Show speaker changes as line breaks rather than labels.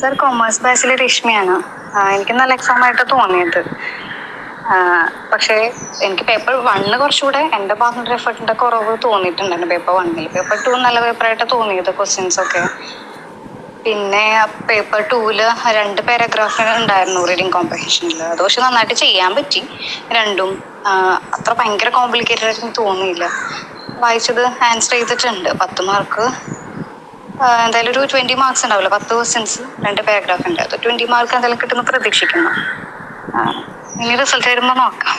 Sir commerce ബാച്ചിലെ രശ്മിയാണ്. എനിക്ക് നല്ല exam ആയിട്ട് തോന്നിയത്. പക്ഷേ എനിക്ക് പേപ്പർ വണ്ണ് കുറച്ചുകൂടെ എന്റെ ഭാഗത്തുനിന്ന് എഫേർട്ടിന്റെ കുറവ് തോന്നിയിട്ടുണ്ടായിരുന്നു. പേപ്പർ വണ്ണിൽ പേപ്പർ ടു നല്ല പേപ്പറായിട്ട് തോന്നിയത് ക്വസ്റ്റ്യൻസ് ഒക്കെ. പിന്നെ പേപ്പർ ടൂവിൽ രണ്ട് പാരഗ്രാഫ് ഉണ്ടായിരുന്നു റീഡിങ് കോമ്പറ്റീഷനിൽ അത് പക്ഷെ നന്നായിട്ട് ചെയ്യാൻ പറ്റി. രണ്ടും അത്ര ഭയങ്കര കോംപ്ലിക്കേറ്റഡ് ആയിട്ട് തോന്നിയില്ല. വായിച്ചത് ആൻസർ ചെയ്തിട്ടുണ്ട്. പത്ത് മാർക്ക് എന്തായാലും ഒരു ട്വന്റി മാർക്സ് ഉണ്ടാവില്ല. പത്ത് ക്വസ്റ്റ്യൻസ് രണ്ട് പാരഗ്രാഫ് ഉണ്ട്. അത് ട്വന്റി മാർക്ക് എന്തായാലും കിട്ടുന്ന പ്രതീക്ഷിക്കുന്നു. ഇനി റിസൾട്ട് വരുമ്പോൾ നോക്കാം.